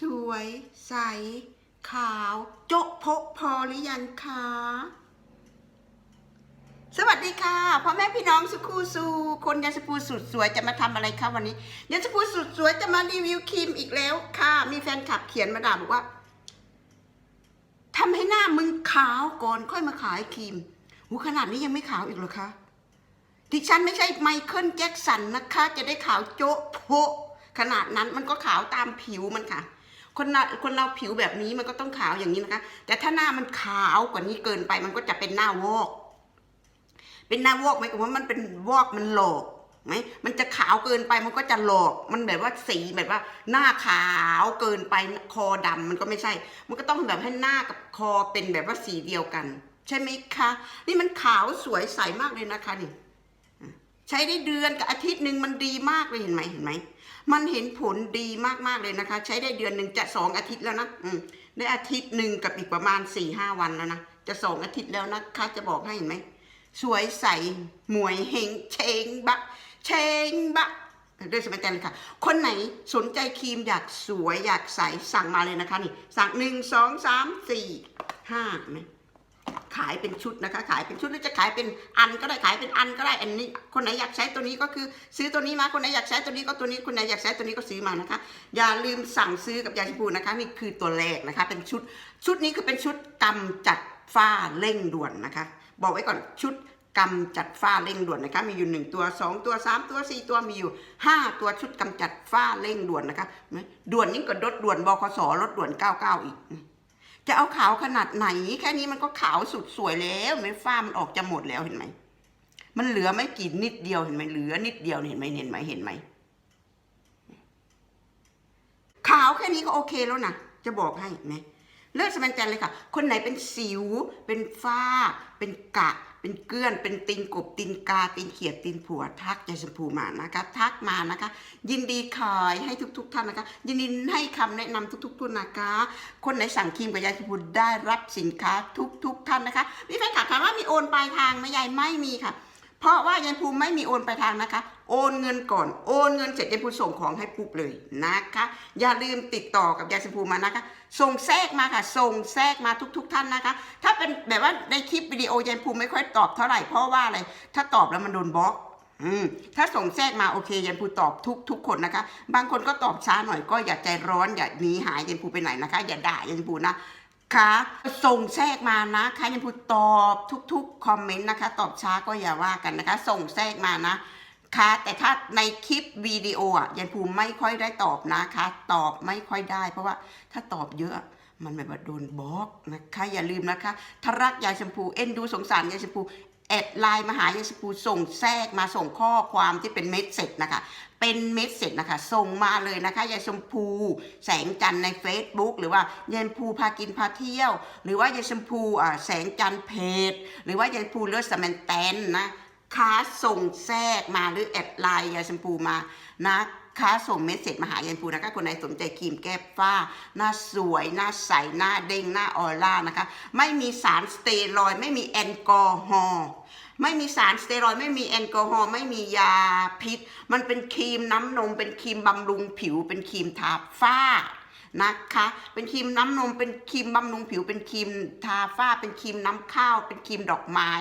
สวย ใส ขาว โจ๊ะพกพอหรือยังคะ สวัสดีค่ะพ่อแม่พี่น้องสุขูสูคนยาสปูสุดสวยจะมาทำอะไรคะวันนี้ยาสปูสุดสวยจะมารีวิวครีมอีกแล้วค่ะ มีแฟนคลับเขียนมาด่าบอกว่าทำให้หน้ามึงขาวก่อนค่อยมาขายครีมหูขนาดนี้ยังไม่ขาวอีกเหรอคะดิฉันไม่ใช่ไมเคิลแจ็คสันนะคะ จะได้ขาวโจ๊ะโพะขนาดนั้นมันก็ขาวตามผิวมันค่ะ คนเราคนเราผิวแบบนี้มันก็ต้องขาวอย่างนี้นะคะ แต่ถ้าหน้ามันขาวกว่านี้เกินไป มันก็จะเป็นหน้าวอก เป็นหน้าวอกไหมกับว่ามันเป็นวอกมันหลอกไหมมันจะขาวเกินไปมันก็จะหลอก มันแบบว่าสีแบบว่า หน้าขาวเกินไปคอดำมันก็ไม่ใช่ มันก็ต้องแบบให้หน้ากับคอเป็นแบบว่าสีเดียวกัน ใช่ไหมคะ นี่มันขาวสวยใสมากเลยนะคะนี่ ใช้ได้เดือนกับอาทิตย์หนึ่งมันดีมากเลยเห็นไหมเห็นไหมมันเห็นผลดีมากๆเลยนะคะ ใช้ได้เดือนหนึ่งจะสองอาทิตย์แล้วนะอืมได้อาทิตย์หนึ่งกับอีกประมาณสี่ห้าวันแล้วนะจะสองอาทิตย์แล้วนะคะจะบอกให้เห็นไหมสวยใสหมวยเฮงเชงบะเชงบะด้วยสมัยใจเลยค่ะ คนไหนสนใจครีมอยากสวยอยากใสสั่งมาเลยนะคะนี่สั่งหนึ่งสองสามสี่ห้าไหม ขายเป็นชุดนะคะ ขายเป็นชุดหรือจะขายเป็นอันก็ได้ขายเป็นอันก็ได้อันนี้คนไหนอยากใช้ตัวนี้ก็คือซื้อตัวนี้มาคนไหนอยากใช้ตัวนี้ก็ตัวนี้คนไหนอยากใช้ตัวนี้ก็ซื้อมานะคะ อย่าลืมสั่งซื้อกับยาชมพูนะคะนี่คือตัวแรกนะคะ เป็นชุด ชุดนี้คือเป็นชุดกำจัดฝ้าเร่งด่วนนะคะ บอกไว้ก่อนชุดกำจัดฝ้าเร่งด่วนนะคะมีอยู่หนึ่งตัวสองตัวสามตัวสี่ตัวมีอยู่ห้าตัวชุดกำจัดฝ้าเร่งด่วนนะคะด่วนยิ่งกว่าดดด่วนบคสรถด่วนเก้าเก้าอีก จะเอาขาวขนาดไหน แค่นี้มันก็ขาวสุดสวยแล้วไม่ฟ้ามันออกจะหมดแล้วเห็นไหม มันเหลือไม่กี่นิดเดียวเห็นไหมเหลือนิดเดียวเห็นไหมเห็นไหมเห็นไหมขาวแค่นี้ก็โอเคแล้วนะจะบอกให้ไหมเลือดสมันจันเลยค่ะ คนไหนเป็นสิว เป็นฝ้า เป็นกะ เป็นเกลือนเป็นตินกบตินกาตินเขียดตินผัวทักยายชมพูมานะคะทักมานะคะ ยินดีขายให้ทุก ๆท่านนะคะ ยินดีให้คำแนะนำทุกๆท่านนะคะ คนไหนสั่งครีมกับยายชมพูได้รับสินค้าทุก ๆ ท่านนะคะมีแฟนคลับถามว่ามีโอนปลายทางไหมยายไม่มีค่ะ เพราะว่ายายภูมิไม่มีโอนปลายทางนะคะ โอนเงินก่อน โอนเงินเสร็จยายภูส่งของให้ปุ๊บเลยนะคะ อย่าลืมติดต่อกับยายชมพูมานะคะ ส่งแทรกมาค่ะ ส่งแทรกมาทุกๆท่านนะคะ ถ้าเป็นแบบว่าในคลิปวิดีโอยายภูไม่ค่อยตอบเท่าไหร่เพราะว่าอะไร ถ้าตอบแล้วมันโดนบล็อกอืมถ้าส่งแทรกมาโอเคยันภูตอบทุกทุกคนนะคะ บางคนก็ตอบช้าหน่อยก็อย่าใจร้อนอย่าหนีหายยันภูไปไหนนะคะ อย่าด่ายันภูนะค่ะส่งแทรกมานะคะยันพูตอบทุกๆคอมเมนต์นะคะ ตอบช้าก็อย่าว่ากันนะคะ ส่งแทรกมานะ ค่ะแต่ถ้าในคลิปวิดีโออะยันภูมิไม่ค่อยได้ตอบนะคะ ตอบไม่ค่อยได้ เพราะว่าถ้าตอบเยอะมันแบบว่าโดนบล็อกนะคะอย่าลืมนะคะถ้ารักยายชมพูเอ็นดูสงสารยายชมพูแอดไลน์มาหายายชมพูส่งแทรกมาส่งข้อความที่เป็นเมสเซจนะคะ เป็นเมสเซจนะคะ ส่งมาเลยนะคะยายชมพู แสงจันใน Facebook หรือว่ายายชมพูพากินพาเที่ยว หรือว่ายายชมพูแสงจันเพจ หรือว่ายายชมพูเลือดสแมนแตนนะ ค้าส่งแทรกมาหรือแอดไลน์ยายชมพูมานะคะส่งเมสเซจมาหายายชมพูนะคะคนไหนสนใจครีมแก้ฝ้า หน้าสวย หน้าใส หน้าเด้ง หน้าออร่านะคะ ไม่มีสารสเตียรอยด์ไม่มีแอลกอฮอล์ไม่มีสารสเตียรอยด์ไม่มีแอลกอฮอล์ไม่มียาพิษ มันเป็นครีมน้ำนม เป็นครีมบำรุงผิวเป็นครีมทาฝ้า นะคะ เป็นครีมน้ำนม เป็นครีมบำรุงผิว เป็นครีมทาฝ้า เป็นครีมน้ำข้าว เป็นครีมดอกไม้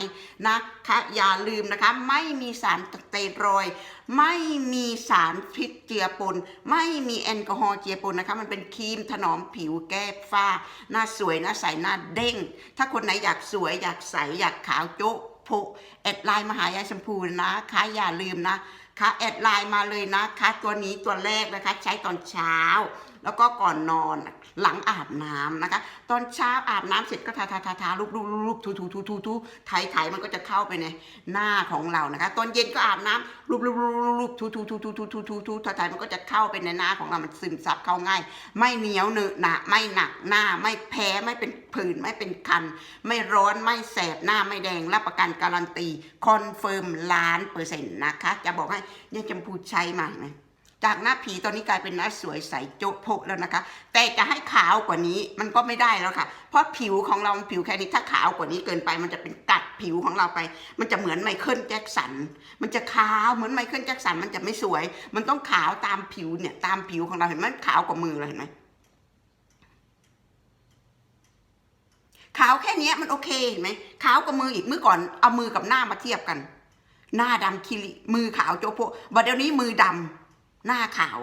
นะคะ อย่าลืมนะคะ ไม่มีสารสเตียรอยด์ไม่มีสารพิษเจือปน ไม่มีแอลกอฮอล์เจือปนนะคะ มันเป็นครีมถนอมผิวแก้ฝ้า หน้าสวย หน้าใส หน้าเด้ง ถ้าคนไหนอยากสวย อยากใส อยากขาวโจ๊ะโพแอดไลน์มาหายายชมพูนะคะอย่าลืมนะคะแอดไลน์มาเลยนะคะ ตัวนี้ตัวแรกนะคะ ใช้ตอนเช้า แล้วก็ก่อนนอนหลังอาบน้ำนะคะ ตอนเช้าอาบน้ำเสร็จก็ทาทาทาทาลูบลูบลูบทูทูทูทูทูไถไถมันก็จะเข้าไปในหน้าของเรานะคะ ตอนเย็นก็อาบน้ำลูบลูบลูบลูบทูทูทูทูทูทูทูทูไถไถมันก็จะเข้าไปในหน้าของเรามันซึมซับเข้าง่าย ไม่เหนียวเหนอะหนะไม่หนักหน้าไม่แพ้ไม่เป็นผื่นไม่เป็นคัน ไม่ร้อนไม่แสบหน้าไม่แดงรับประกันการันตีคอนเฟิร์มล้านเปอร์เซ็นต์นะคะ จะบอกให้เนี่ยจำพูใช้มาเห็นไหม จากหน้าผีตอนนี้กลายเป็นหน้าสวยใสโจ๊ะโพกแล้วนะคะ แต่จะให้ขาวกว่านี้มันก็ไม่ได้แล้วค่ะ เพราะผิวของเราผิวแค่นี้ถ้าขาวกว่านี้เกินไป มันจะเป็นกัดผิวของเราไป มันจะเหมือนไมเคิลแจ็คสัน มันจะขาวเหมือนไมเคิลแจ็คสันมันจะไม่สวย มันต้องขาวตามผิวเนี่ยตามผิวของเราเห็นไหมขาวกว่ามือเลยเห็นไหมขาวแค่นี้มันโอเคเห็นไหมขาวกับมืออีกเมื่อก่อนเอามือกับหน้ามาเทียบกัน หน้าดำคิริมือขาวโจโพบเดี๋ยวนี้มือดำ หน้าขาว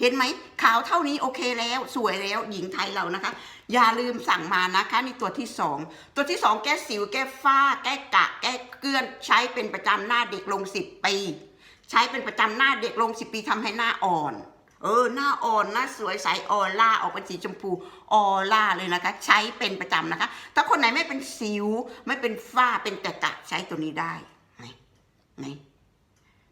เห็นไหมขาวเท่านี้โอเคแล้ว สวยแล้วหญิงไทยเรานะคะ อย่าลืมสั่งมานะคะนี่ตัวที่สองตัวที่สองแก้สิวแก้ฝ้า แก้กะ แก้เกลื่อนใช้เป็นประจำหน้าเด็กลงสิบปี ใช้เป็นประจำหน้าเด็กลงสิบปีทำให้หน้าอ่อนเออหน้าอ่อนหน้าสวยใสออร่าออกเป็นสีชมพูออร่าเลยนะคะ ใช้เป็นประจำนะคะ ถ้าคนไหนไม่เป็นสิว ไม่เป็นฝ้าเป็นแกะกะใช้ตัวนี้ได้ไหนไหน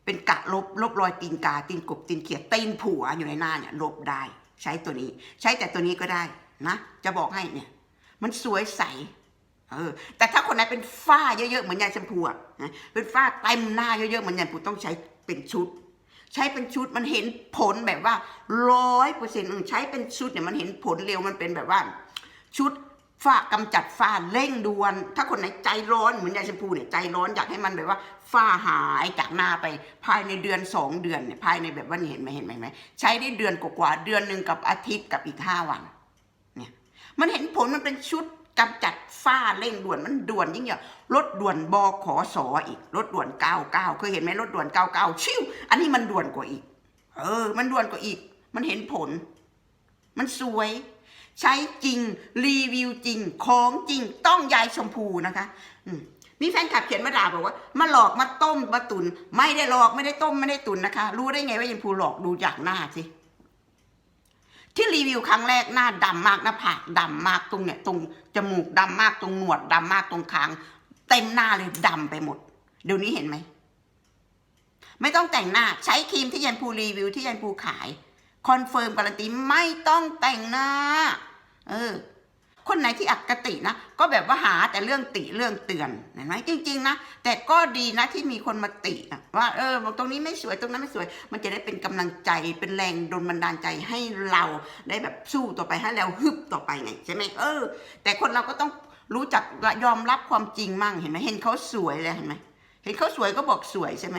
เป็นกะลบลบรอยตีนกาตีนกบตีนเขียดตีนผัวอยู่ในหน้าเนี่ยลบได้ ใช้ตัวนี้ ใช้แต่ตัวนี้ก็ได้นะ จะบอกให้เนี่ย มันสวยใสเออแต่ถ้าคนไหนเป็นฝ้าเยอะๆเหมือนยายชมพูอะนะเป็นฝ้าเต็มหน้าเยอะๆเหมือนยายชมพูต้องใช้เป็นชุด ใช้เป็นชุดมันเห็นผลแบบว่าร้อยเปอร์เซ็นต์ใช้เป็นชุดเนี่ยมันเห็นผลเร็วมันเป็นแบบว่า ชุด ฝ้ากำจัดฝ้าเร่งด่วน ถ้าคนไหนใจร้อนเหมือนยายชมพูเนี่ยใจร้อนอยากให้มันแบบว่าฝ้าหายจากหน้าไปภายในเดือนสองเดือนเนี่ยภายในแบบว่านี่เห็นไหมเห็นไหมเห็นไหมใช้ได้เดือนกว่าเดือนหนึ่งกับอาทิตย์กับอีกห้าวันเนี่ยมันเห็นผลมันเป็นชุดกำจัดฝ้าเร่งด่วนมันด่วนยิ่งอย่างรถด่วนบขอสออีกรถด่วนเก้าเก้าเคยเห็นไหมรถด่วนเก้าเก้าชิวอันนี้มันด่วนกว่าอีก เออ มันด่วนกว่าอีก มันเห็นผล มันสวย ใช้จริงรีวิวจริง ของจริงต้องยายชมพูนะคะมีแฟนคลับเขียนมาด่าบอกว่ามาหลอกมาต้มมาตุน ไม่ได้หลอกไม่ได้ต้มไม่ได้ตุนนะคะ รู้ได้ไงว่ายายชมพูหลอกดูจากหน้าสิที่รีวิวครั้งแรกหน้าดำมากหน้าผากดำมากตรงเนี่ยตรงจมูกดำมากตรงหนวดดำมากตรงคางเต็มหน้าเลยดำไปหมด เดี๋ยวนี้เห็นไหมไม่ต้องแต่งหน้าใช้ครีมที่ยันภูรีวิวที่ยันภูขาย คอนเฟิร์มการันตีไม่ต้องแต่งหน้า เออ คนไหนที่อคตินะ ก็แบบว่าหาแต่เรื่องติเรื่องเตือนเห็นไหมจริง ๆ นะ แต่ก็ดีนะที่มีคนมาติว่าเออตรงนี้ไม่สวยตรงนั้นไม่สวย มันจะได้เป็นกำลังใจเป็นแรงดลบันดาลใจให้เราได้แบบสู้ต่อไปให้เราฮึบต่อไปไงใช่ไหมเออ แต่คนเราก็ต้องรู้จักยอมรับความจริงมั่งเห็นไหมเห็นเขาสวยเลยเห็นไหมเห็นเขาสวยก็บอกสวยใช่ไหม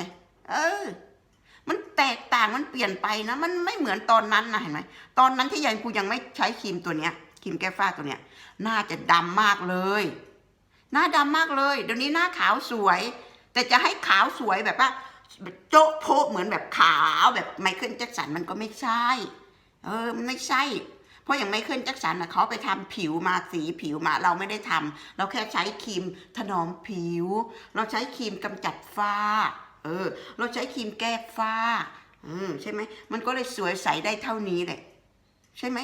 เออ มันแตกต่างมันเปลี่ยนไปนะ มันไม่เหมือนตอนนั้นนะเห็นไหมตอนนั้นที่ยังกูยังไม่ใช้ครีมตัวเนี้ย ครีมแก้ฝ้าตัวเนี้ยหน้าจะดำมากเลย หน้าดำมากเลย เดี๋ยวนี้หน้าขาวสวย แต่จะให้ขาวสวยแบบว่าโจ๊ะโพเหมือนแบบขาวแบบไมเคิลแจ็คสันมันก็ไม่ใช่ เออมันไม่ใช่ เพราะอย่างไมเคิลแจ็คสันนะเขาไปทำผิวมาสีผิวมาเราไม่ได้ทำเราแค่ใช้ครีมถนอมผิว เราใช้ครีมกำจัดฝ้า เออ เราใช้ครีมแก้ฝ้า อืมใช่ไหมมันก็เลยสวยใสได้เท่านี้แหละใช่ไหม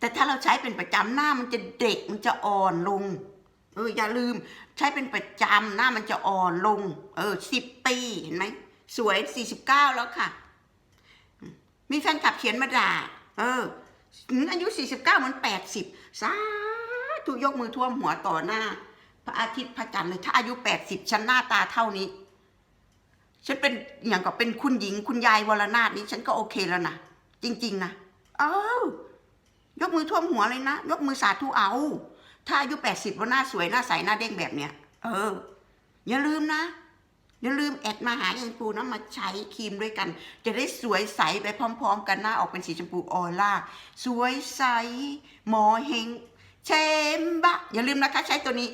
แต่ถ้าเราใช้เป็นประจำหน้ามันจะเด็กมันจะอ่อนลง เอออย่าลืม ใช้เป็นประจำหน้ามันจะอ่อนลง เออสิบปีเห็นไหมสวยสี่สิบเก้าแล้วค่ะ มีแฟนคลับเขียนมาด่าเอออายุ49เหมือน80สาธุยกมือท่วมหัวต่อหน้า พระอาทิตย์พระจันทร์เลยถ้าอายุ80ฉันหน้าตาเท่านี้ ฉันเป็นอย่างกับเป็นคุณหญิงคุณยายวรนาถนี้ ฉันก็โอเคแล้วนะจริง ๆนะเอ้า ยกมือท่วมหัวเลยนะ ยกมือสาธุเอา ถ้าอายุ80แล้วหน้าสวยหน้าใสหน้าเด้งแบบเนี้ย เออ อย่าลืมนะ อย่าลืมแอดมาหาอย่างปูนะมาใช้ครีมด้วยกัน จะได้สวยใสไปพร้อม ๆ กันหน้าออกเป็นสีชมพูออร่า สวยใส หมอเฮงเชมบะ อย่าลืมนะคะใช้ตัวนี้